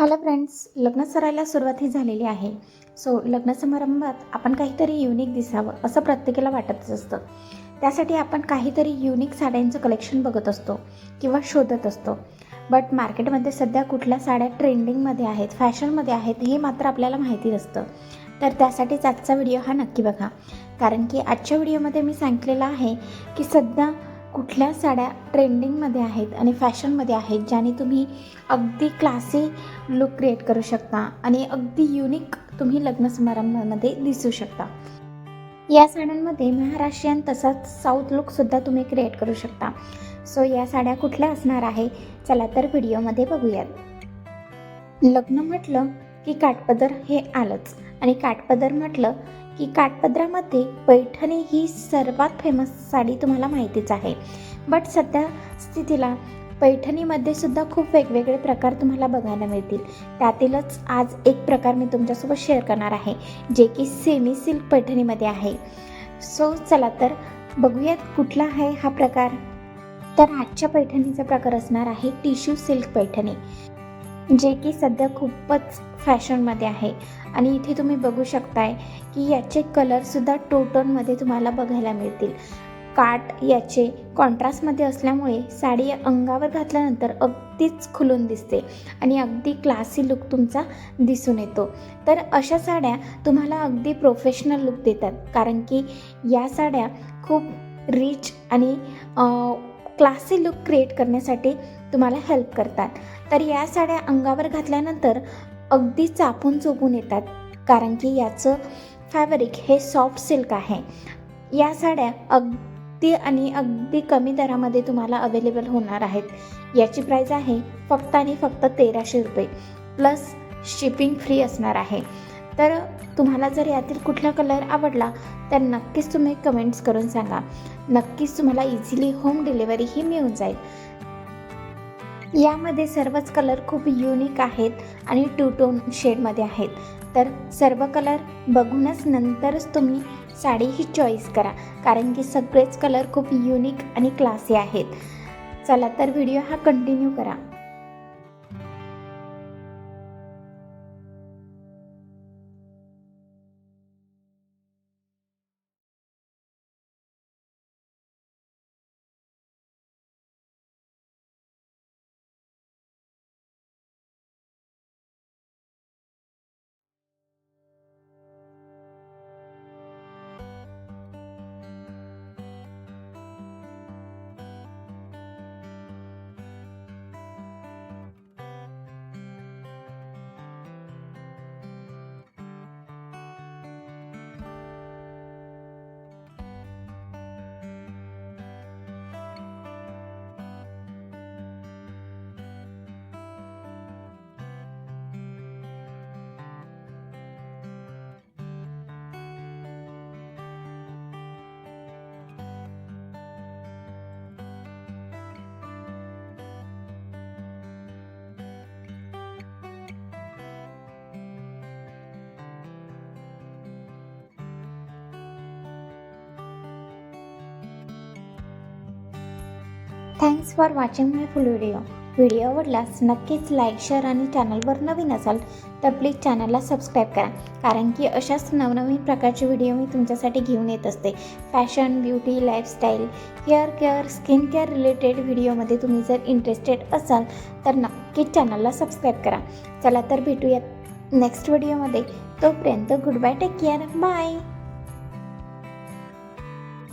Hello friends लग्न सरायला सुरुवात ही झालेली आहे. सो लग्न समारंभात आपण काहीतरी युनिक दिसावं असं प्रत्येकाला वाटतच असतं. त्यासाठी आपण काहीतरी युनिक साड्यांचं कलेक्शन बघत असतो किंवा शोधत असतो. बट मार्केटमध्ये सध्या कुठल्या साड्या ट्रेंडिंगमध्ये आहेत फॅशनमध्ये आहेत हे मात्र आपल्याला माहिती नसतं. तर त्यासाठीच आजचा व्हिडिओ हा नक्की बघा. कारण की आजच्या व्हिडिओमध्ये मी सांगितलेलं आहे की सध्या कुठल्या साड्या ट्रेंडिंगमध्ये आहेत आणि फॅशनमध्ये आहेत ज्याने तुम्ही अगदी क्लासी लुक क्रिएट करू शकता आणि अगदी युनिक तुम्ही लग्न समारंभामध्ये दिसू शकता. या साड्यांमध्ये महाराष्ट्रीयन तसाच साऊथ लुकसुद्धा तुम्ही क्रिएट करू शकता. सो या साड्या कुठल्या असणार आहे? चला तर व्हिडिओमध्ये बघूयात. लग्न म्हटलं की काठपदर हे आलंच. आणि काठपदर म्हटलं की काठपदरामध्ये पैठणी ही सर्वात फेमस साडी तुम्हाला माहितीच आहे. बट सध्या स्थितीला पैठणीमध्ये सुद्धा खूप वेगवेगळे प्रकार तुम्हाला बघायला मिळतील. त्यातीलच आज एक प्रकार मी तुमच्यासोबत शेअर करणार आहे जे की सेमी सिल्क पैठणीमध्ये आहे. सो चला तर बघूयात कुठला आहे हा प्रकार. तर आजच्या पैठणीचा प्रकार असणार आहे टिश्यू सिल्क पैठणी जे की सध्या खूपच फॅशनमध्ये आहे. आणि इथे तुम्ही बघू शकताय की याचे कलरसुद्धा टोटोनमध्ये तुम्हाला बघायला मिळतील. काट याचे कॉन्ट्रास्टमध्ये असल्यामुळे साडी अंगावर घातल्यानंतर अगदीच खुलून दिसते आणि अगदी क्लासी लुक तुमचा दिसून येतो. तर अशा साड्या तुम्हाला अगदी प्रोफेशनल लुक देतात. कारण की या साड्या खूप रिच आणि क्लासी लुक क्रिएट करण्यासाठी तुम्हाला हेल्प करतात. तर या साड्या अंगावर घातल्यानंतर अगदी चापून चोपून येतात. कारण की याचं फॅब्रिक हे सॉफ्ट सिल्क आहे. या साड्या अगदी आणि अगदी कमी दरामध्ये तुम्हाला अवेलेबल होणार आहेत. याची प्राईज आहे फक्त आणि फक्त तेराशे रुपये. प्लस शिपिंग फ्री असणार आहे. तर तुम्हाला जर यातील कुठला कलर आवडला तर नक्कीच तुम्ही कमेंट्स करून सांगा. नक्कीच तुम्हाला इझिली होम डिलिव्हरीही मिळून जाईल. यामध्ये सर्वच कलर खूप युनिक आहेत आणि टू टोन शेडमध्ये आहेत. तर सर्व कलर बघूनच नंतरच तुम्ही साडी ही चॉईस करा. कारण की सगळेच कलर खूप युनिक आणि क्लासी आहेत. चला तर व्हिडिओ हा कंटिन्यू करा. Thanks for watching my full video video आवडलास नक्कीच लाईक शेअर आणि चॅनलवर नवीन असाल तर प्लीज चॅनलला सबस्क्राईब करा. कारण की अशाच नवनवीन प्रकारचे व्हिडिओ मी तुमच्यासाठी घेऊन येत असते. Fashion beauty lifestyle hair care skin care related व्हिडिओमध्ये तुम्ही जर इंटरेस्टेड असाल तर नक्कीच चॅनलला सबस्क्राईब करा. चला तर भेटूयात नेक्स्ट व्हिडिओमध्ये तोपर्यंत good bye take care bye